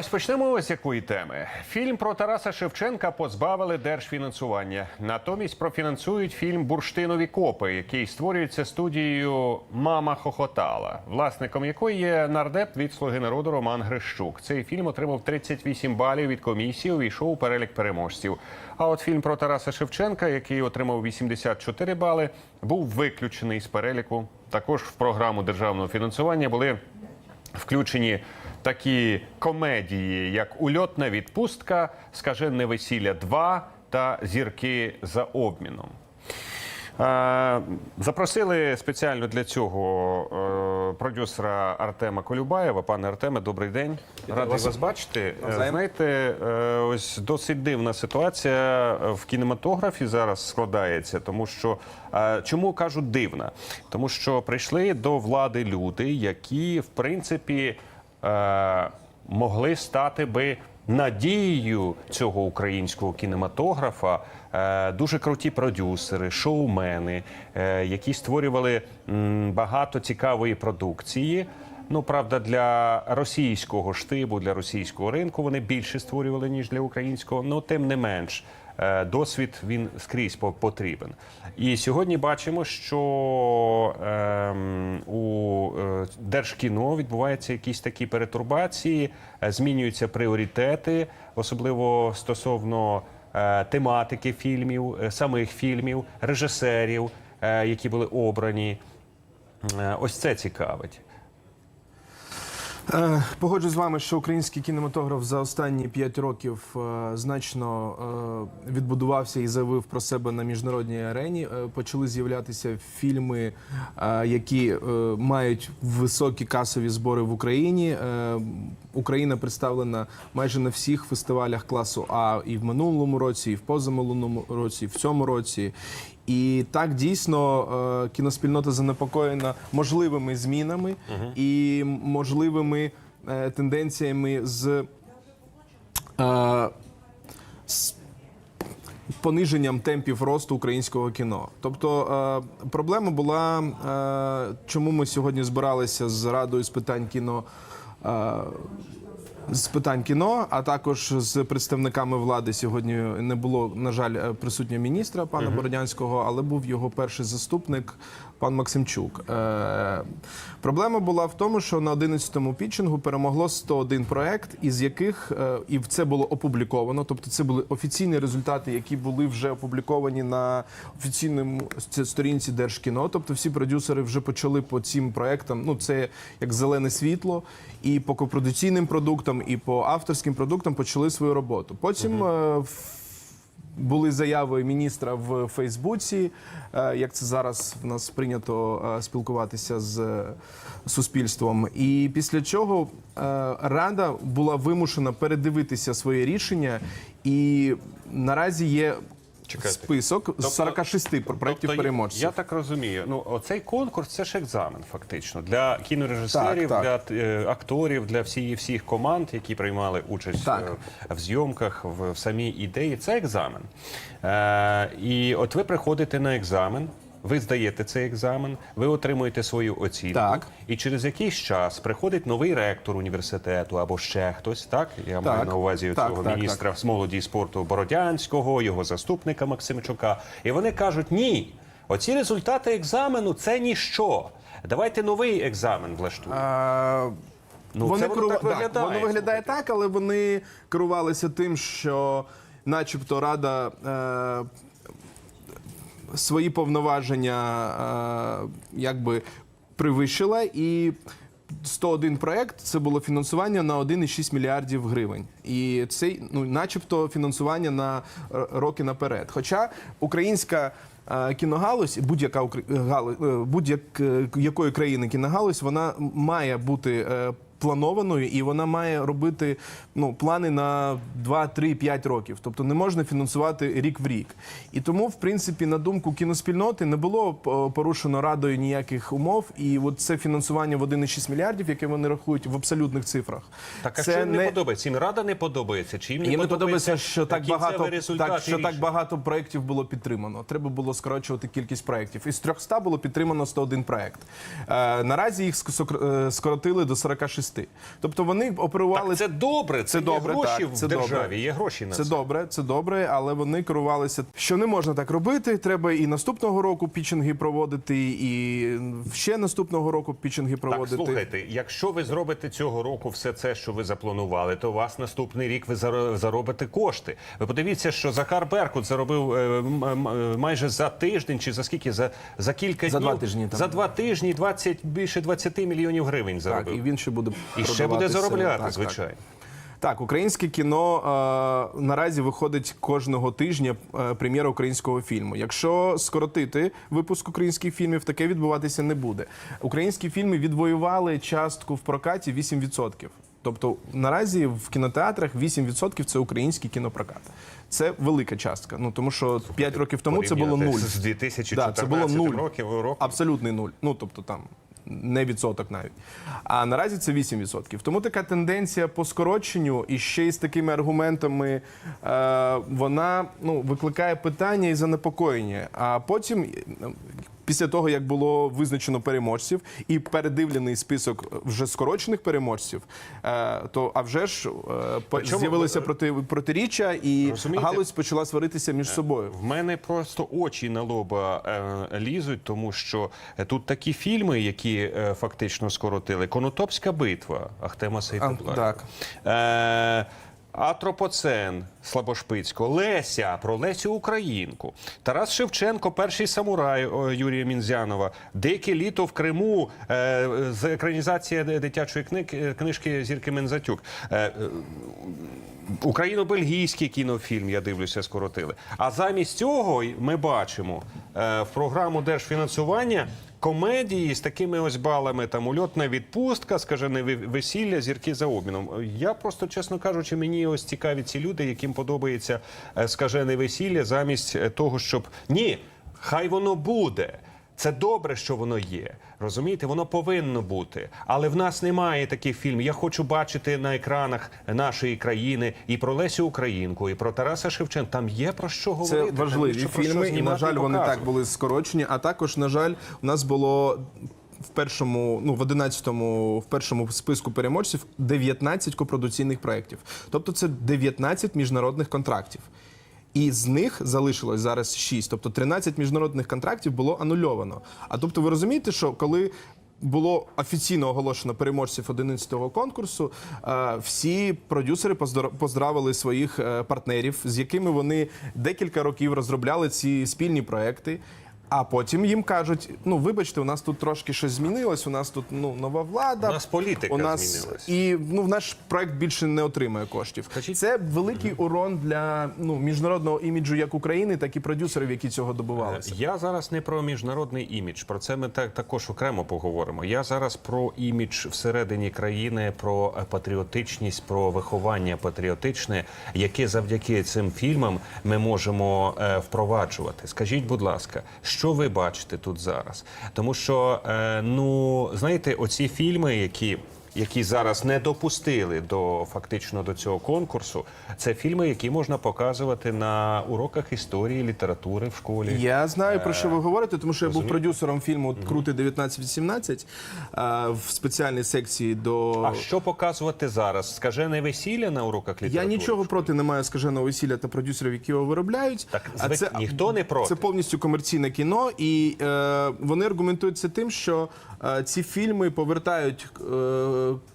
ось почнемо з якої теми. Фільм про Тараса Шевченка позбавили держфінансування. Натомість профінансують фільм Бурштинові копи, який створюється студією Мама Хохотала, власником якої є нардеп від слуги народу Роман Грищук. Цей фільм отримав 38 балів від комісії. Увійшов у перелік переможців. А от фільм про Тараса Шевченка, який отримав 84 бали, був виключений з переліку. Також в програму державного фінансування були включені такі комедії, як Ульотна відпустка, Скажене весілля 2 та Зірки за обміном. Е, Запросили спеціально для цього е, продюсера Артема Колюбаєва. Пане Артеме, добрий день. Радий вас бачити. Знаєте, е, ось досить дивна ситуація в кінематографі зараз складається, тому що чому кажу дивна? Тому що прийшли до влади люди, які в принципі могли стати би надією цього українського кінематографа. Е, Дуже круті продюсери, шоумени, е, які створювали багато цікавої продукції. Ну, правда, для російського штибу, для російського ринку вони більше створювали, ніж для українського. Ну, тим не менш, е, досвід він скрізь потрібен. І сьогодні бачимо, що ем, у е, Держкіно відбуваються якісь такі перетурбації, е, змінюються пріоритети, особливо стосовно е, тематики фільмів, е, самих фільмів, режисерів, е, які були обрані. Е, Ось це цікавить. Е, Погоджуюсь з вами, що український кінематограф за останні п'ять років е, значно е, відбудувався і заявив про себе на міжнародній арені. Почали з'являтися фільми, які мають високі касові збори в Україні. Україна представлена майже на всіх фестивалях класу А і в минулому році, і в позаминулому році, і в цьому році. І так дійсно е, кіноспільнота занепокоєна можливими змінами і можливими е, тенденціями з, е, з пониженням темпів росту українського кіно. Тобто проблема була, чому ми сьогодні збиралися з радою з питань кіно. З питань кіно, а також з представниками влади сьогодні не було, на жаль, е, присутнього міністра пана Бородянського, але був його перший заступник, пан Максимчук. Е, проблема була в тому, що на 11-му пітчингу перемогло 101 проект, із яких е, і це було опубліковано. Тобто, це були офіційні результати, які були вже опубліковані на офіційному сторінці Держкіно. Тобто, всі продюсери вже почали по цим проектам. Ну це як зелене світло, і по копродукційним продуктам, і по авторським продуктам почали свою роботу. Потім. в- були заяви міністра в Фейсбуці, е, як це зараз в нас прийнято е, спілкуватися з суспільством. І після чого рада була вимушена передивитися своє рішення, і наразі є Чекайте. список з 46 проєктів Тобто, переможців. Я так розумію. Ну, оцей конкурс це ж екзамен, фактично, для кінорежисерів, Так, для е, акторів, для всіх, всіх команд, які приймали участь Так. е, в зйомках, в, в самій ідеї. Це екзамен. Е, і от ви приходите на екзамен. Ви здаєте цей екзамен, ви отримуєте свою оцінку, Так. і через якийсь час приходить новий ректор університету або ще хтось. Так я маю на увазі Так, цього так, міністра з молоді і спорту Бородянського, його заступника Максимчука. І вони кажуть: ні, оці результати екзамену це ніщо. Давайте новий екзамен влаштуємо. Е, Ну, вони це воно керува- так виглядає, воно виглядає так, але вони керувалися тим, що, начебто, рада. Е, Свої повноваження е, якби привищила, і 101 проект це було фінансування на 1,6 мільярдів гривень. І це, ну, начебто, фінансування на е, роки наперед. Хоча українська е, кіногалузь, будь-яка будь-якої країни кіногалузь, вона має бути планованою і вона має робити ну, плани на 2, 3, 5 років. Тобто не можна фінансувати рік в рік. І тому, в принципі, на думку кіноспільноти не було е, порушено радою ніяких умов. І от це фінансування в 1,6 мільярдів, яке вони рахують в абсолютних цифрах. Так а це що їм не подобається? Їм рада не подобається? Чи їм не їм подобається, що так багато так, що так багато проєктів було підтримано. Треба було скорочувати кількість проєктів. Із 300 було підтримано 101 проєкт. Е, наразі їх е, скоротили до 46. Вести. Тобто вони оперували Так, це добре, це, Це є добре, гроші так, в це державі, добре. є гроші на Це це. добре, це добре, але вони керувалися, що не можна так робити. Треба і наступного року пічинги проводити, і ще наступного року пічинги Так, проводити. слухайте, якщо ви зробите цього року все це, що ви запланували, то у вас наступний рік ви заро- заробите кошти. Ви подивіться, що Захар Беркут заробив е, майже за тиждень чи за скільки за, за кілька За днів. два тижні, там. За два тижні 20, більше 20 мільйонів гривень Так, і він ще буде І ще буде заробляти, Так, звичайно. Так, українське кіно е, наразі виходить кожного тижня е, прем'єра українського фільму. Якщо скоротити випуск українських фільмів, таке відбуватися не буде. Українські фільми відвоювали частку в прокаті 8%. Тобто наразі в кінотеатрах 8% це український кінопрокат. Це велика частка. Ну тому що 5 років тому це було нуль. з 2014 Да, це було нуль. років. Абсолютний нуль. Ну тобто там не відсоток навіть. А наразі це 8%. Тому така тенденція по скороченню і ще й з такими аргументами е, вона ну, викликає питання і занепокоєння. А потім. Після того, як було визначено переможців і передивлений список вже скорочених переможців, е, то а вже ж е, з'явилися е, проти, протиріччя, і розумієте, галузь почала сваритися між собою. В мене просто очі на лоба лізуть, тому що тут такі фільми, які фактично скоротили. Конотопська битва Ахтема Сейфуллаєва. так. Е, Атропоцен Слабошпицького, Леся про Лесю Українку, Тарас Шевченко, перший самурай Юрія Мінзянова, Дике літо в Криму, е, з екранізація дитячої кни- книжки Зірки Мензатюк. Е, е, Україно-бельгійський кінофільм, я дивлюся, скоротили. А замість цього ми бачимо в програму держфінансування комедії з такими ось балами: там ульотна відпустка, скажене весілля, зірки за обміном. Я просто, чесно кажучи, мені ось цікаві ці люди, яким подобається е, скажене весілля, замість е, того, щоб ні, хай воно буде. Це добре, що воно є. Розумієте, воно повинно бути. Але в нас немає таких фільмів. Я хочу бачити на екранах нашої країни і про Лесю Українку, і про Тараса Шевченка. Там є про що говорити. там важливі що фільми, і на жаль, вони так були скорочені. А також, на жаль, у нас було в першому, ну в 11-му, в першому списку переможців 19 копродуційних проєктів. Тобто це 19 міжнародних контрактів. І з них залишилось зараз 6. Тобто 13 міжнародних контрактів було анульовано. А тобто, ви розумієте, що коли було офіційно оголошено переможців 11-го конкурсу. е, Всі продюсери поздравили своїх е, партнерів, з якими вони декілька років розробляли ці спільні проекти. А потім їм кажуть: ну вибачте, у нас тут трошки щось змінилось. У нас тут ну нова влада. У нас політика у нас змінилась. і ну наш проект більше не отримає коштів. Скажіть- Це великий урон для ну міжнародного іміджу як України, так і продюсерів, які цього добивалися. Я зараз не про міжнародний імідж. Про це ми так також окремо поговоримо. Я зараз про імідж всередині країни, про е, патріотичність, про виховання патріотичне, яке завдяки цим фільмам ми можемо е, впроваджувати. Скажіть, будь ласка, що ви бачите тут зараз? Тому що е, ну знаєте, оці фільми, які. Які зараз не допустили до фактично до цього конкурсу, це фільми, які можна показувати на уроках історії, літератури в школі. Я знаю про що ви говорите, тому що я був Е, продюсером фільму Крути 1918 а, в спеціальній секції до А що показувати зараз? Скажене весілля на уроках я нічого проти не маю скаженого весілля та продюсерів, які його виробляють. Так, звик- ніхто не проти. Це повністю комерційне кіно, і е, вони аргументують це тим, що е, ці фільми повертають е,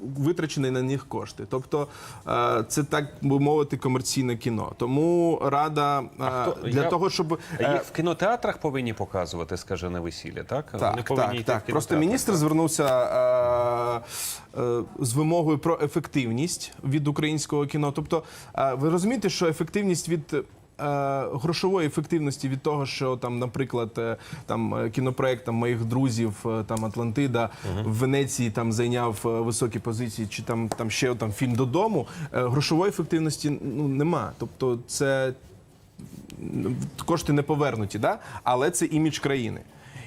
витрачені на них кошти. Тобто е, це так би мовити комерційне кіно. Тому рада е, хто- для я- того, щоб Їх в кінотеатрах повинні показувати скажене весілля, так? Так, так, так. в Просто міністр так? звернувся з вимогою про ефективність від українського кіно. Тобто, ви розумієте, що ефективність від. Е, Грошової ефективності від того, що там, наприклад, е, там е, кінопроект там, моїх друзів, е, там Атлантида в Венеції там зайняв високі позиції, чи там, там ще там фільм додому. е, Грошової ефективності ну нема. Тобто, це кошти не повернуті, да? але це імідж країни.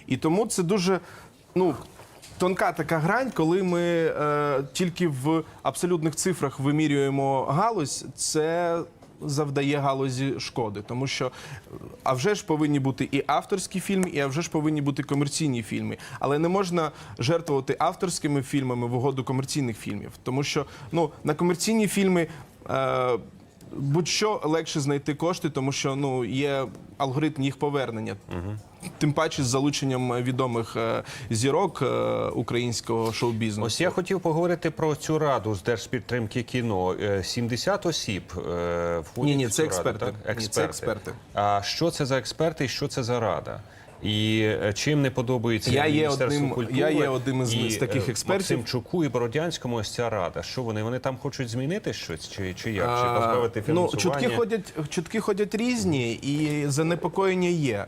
І тому це дуже ну, тонка така грань, коли ми е, тільки в абсолютних цифрах вимірюємо галузь, це завдає галузі шкоди, тому що а вже ж повинні бути і авторські фільми, і а вже ж повинні бути комерційні фільми. Але не можна жертвувати авторськими фільмами в угоду комерційних фільмів, тому що ну на комерційні фільми. Е, Будь-що легше знайти кошти, тому що ну є алгоритм їх повернення. Тим паче з залученням відомих е, зірок е, українського шоу-бізнесу. Ось я хотів поговорити про цю раду з держпідтримки кіно. Е, 70 осіб е, входять Ні-ні, в це цю раду, експерти. так? Ні, це експерти. А що це за експерти і що це за рада? І е, чим не подобається Я є Міністерству одним- культури я є одним із- і, з таких е, експертів. Максимчуку і Бородянському ось ця рада. Що вони? Вони там хочуть змінити щось чи, чи як? Чи позбавити ну, чутки ходять, чутки ходять різні, і занепокоєння є.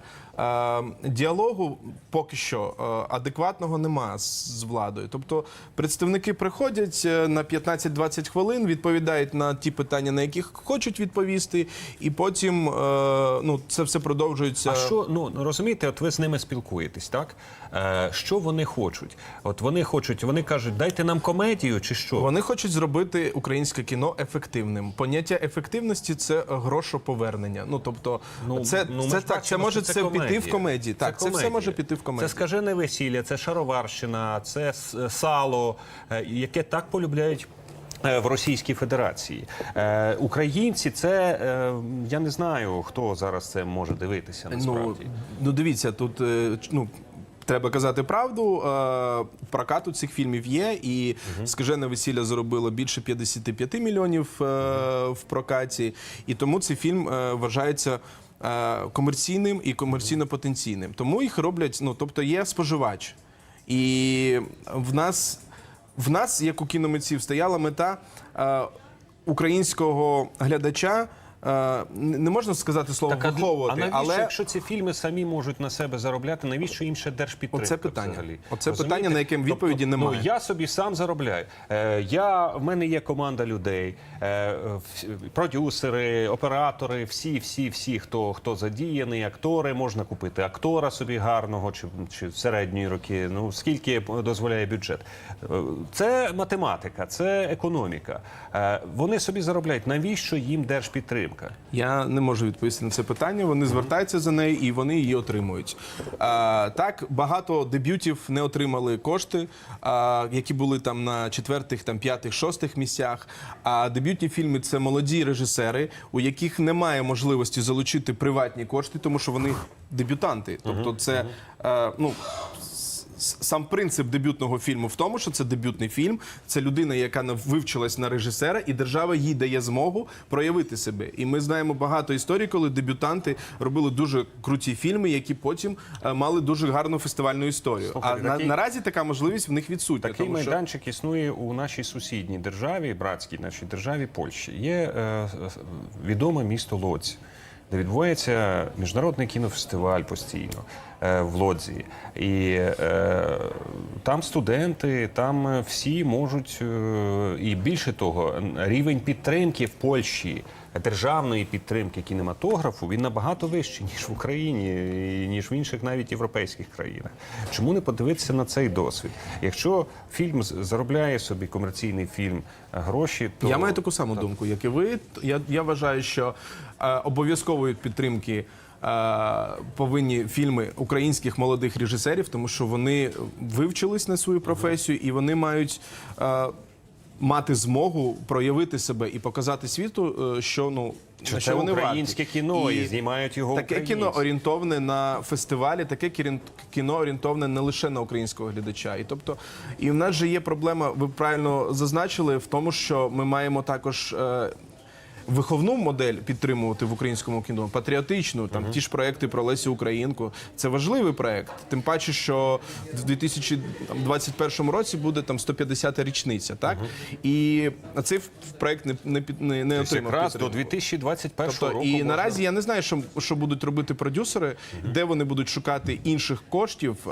Діалогу поки що е, адекватного нема з, владою. Тобто представники приходять на 15-20 хвилин, відповідають на ті питання, на яких хочуть відповісти, і потім ну, це все продовжується. А що ну розумієте, от ви з ними спілкуєтесь, так? Е, що вони хочуть? От вони хочуть, вони кажуть, дайте нам комедію чи що? Вони хочуть зробити українське кіно ефективним. Поняття ефективності це грошоповернення. Ну тобто, Ну, це, ну, ми це так, бачимо, це може що це, піти в комедії. Так, це, все може піти в комедію. Це скажене весілля, це шароварщина, це сало, е, яке так полюбляють. Е, В Російській Федерації е, українці, це е, я не знаю, хто зараз це може дивитися Ну, насправді. ну дивіться, тут ну. Треба казати правду. е, Прокат у цих фільмів є, і скажене весілля заробило більше 55 мільйонів е, в прокаті. І тому цей фільм вважається комерційним і комерційно потенційним. Тому їх роблять. Ну тобто є споживач. І в нас, в нас, як у кіномитців, стояла мета е, українського глядача. Е, не можна сказати слово Так, виховувати, а навіщо, але якщо ці фільми самі можуть на себе заробляти, навіщо їм ще держпідтримка Оце питання. взагалі? Оце Розумієте? питання, на яке відповіді тобто, немає. Ну, я собі сам заробляю. Е, я, в мене є команда людей, е, продюсери, оператори, всі, всі, всі, хто, хто задіяний, актори, можна купити актора собі гарного чи, чи середньої роки. Ну, скільки дозволяє бюджет. Е, Це математика, це економіка. Е, вони собі заробляють. Навіщо їм держпідтримка? Я не можу відповісти на це питання. Вони звертаються за нею і вони її отримують. А, так, багато дебютів не отримали кошти, а, які були там на четвертих, там п'ятих, шостих місцях. А дебютні фільми це молоді режисери, у яких немає можливості залучити приватні кошти, тому що вони дебютанти. Тобто, це ну. Сам принцип дебютного фільму в тому, що це дебютний фільм. Це людина, яка вивчилась на режисера, і держава їй дає змогу проявити себе. І ми знаємо багато історій, коли дебютанти робили дуже круті фільми, які потім е, мали дуже гарну фестивальну історію. Слухайте, а на, такий- наразі така можливість в них відсутня. Такий тому що... майданчик існує у нашій сусідній державі, братській нашій державі Польщі. Є е, е, відоме місто Лодзь, де відбувається міжнародний кінофестиваль постійно в Лодзі. І е, там студенти, там е, всі можуть, е, і більше того, рівень підтримки в Польщі. Державної підтримки кінематографу він набагато вищий ніж в Україні, ніж в інших навіть європейських країнах. Чому не подивитися на цей досвід? Якщо фільм заробляє собі комерційний фільм е, гроші, то Я маю таку саму думку, як і ви. Я, я вважаю, що е, обов'язкової підтримки. Е, Повинні фільми українських молодих режисерів, тому що вони вивчились на свою професію і вони мають е, мати змогу проявити себе і показати світу, е, що ну Що на це вони українське варті. кіно, і знімають його таке українці. кіно орієнтоване на фестивалі, таке кіно орієнтоване не лише на українського глядача. І тобто, і в нас же є проблема, ви правильно зазначили, в тому, що ми маємо також. Виховну модель підтримувати в українському кіно, патріотичну, там ті ж проекти про Лесю Українку. Це важливий проект. Тим паче, що в 2021 році буде там 150-та річниця, так і цей проект не, не, не, не Тобто отримав якраз до підтримки. 2021 Тобто, року і можна- наразі я не знаю, що, що будуть робити продюсери, де вони будуть шукати інших коштів е,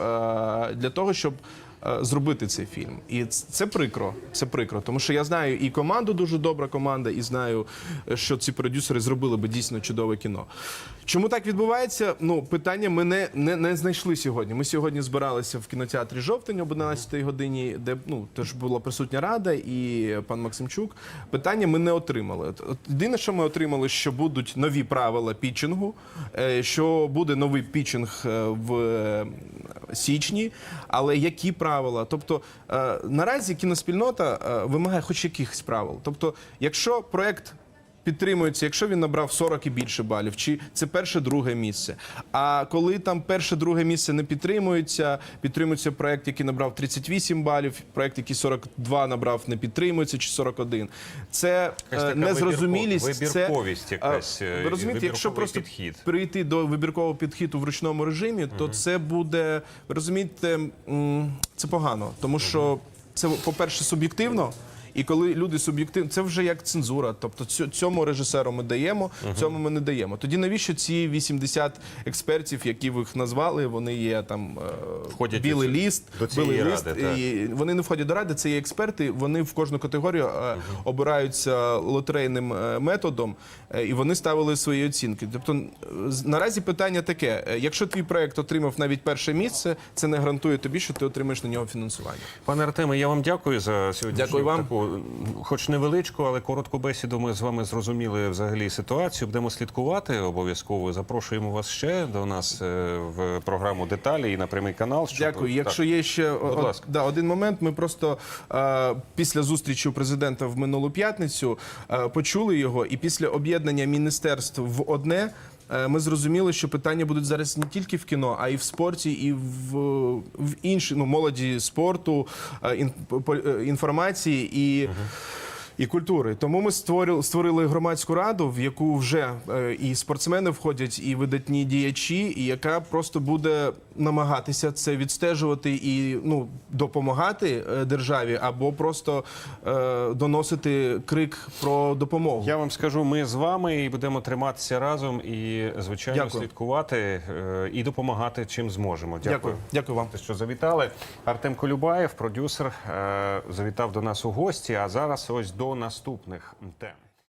для того, щоб зробити цей фільм. І це прикро. Це прикро, тому що я знаю і команду дуже добра команда, і знаю, е, що ці продюсери зробили би дійсно чудове кіно. Чому так відбувається? Ну, питання ми не, не, не знайшли сьогодні. Ми сьогодні збиралися в кінотеатрі жовтень об 11 годині, де ну теж була присутня рада і пан Максимчук. Питання ми не отримали. От- от Єдине, що ми отримали, що будуть нові правила пітчингу, е, що буде новий пітчинг е, в е, січні. Але які правила? Тобто е, наразі кіноспільнота е, вимагає хоч якихось правил. Тобто, якщо проект підтримується, якщо він набрав 40 і більше балів, чи це перше, друге місце. А коли там перше, друге місце не підтримується, підтримується проект, який набрав 38 балів, проект, який 42 набрав, не підтримується, чи 41. Це е, незрозумілість. вибірко- це, вибірковість якась, е, е, Ви розумієте, якщо просто підхід. перейти до вибіркового підхіду в ручному режимі, то це буде, розумієте, це погано, тому що це, по-перше, суб'єктивно. І коли люди суб'єктивно, це вже як цензура. Тобто цьому режисеру ми даємо, цьому ми не даємо. Тоді навіщо ці 80 експертів, які ви їх назвали, вони є там е, Входять білий ліст, до білий ради, так. і вони не входять до ради. Це є експерти. Вони в кожну категорію е, обираються лотерейним е, методом, і вони ставили свої оцінки. Тобто наразі питання таке: якщо твій проект отримав навіть перше місце, це не гарантує тобі, що ти отримаєш на нього фінансування. Пане Артеме, я вам дякую за сьогодні. Дякую вам. таку, хоч невеличку, але коротку бесіду. Ми з вами зрозуміли взагалі ситуацію. Будемо слідкувати обов'язково. Запрошуємо вас ще до нас е, в програму деталі і на прямий канал. щоб- Дякую. Так. Якщо є ще Будь ласка. да, один момент, ми просто е, після зустрічі у президента в минулу п'ятницю е, почули його, і після об'єднання міністерств в одне. Е, Ми зрозуміли, що питання будуть зараз не тільки в кіно, а й в спорті, і в, в інші ну, молоді спорту, е, е, інформації і. І культури, тому ми створили, створили громадську раду, в яку вже е, і спортсмени входять, і видатні діячі, і яка просто буде намагатися це відстежувати і ну допомагати е, державі, або просто е, доносити крик про допомогу. Я вам скажу, ми з вами і будемо триматися разом і, звичайно, Дякую. слідкувати е, і допомагати чим зможемо. Дякую. Дякую, дякую вам. Що завітали. Артем Колюбаєв, продюсер, завітав до нас у гості. А зараз ось до наступних тем.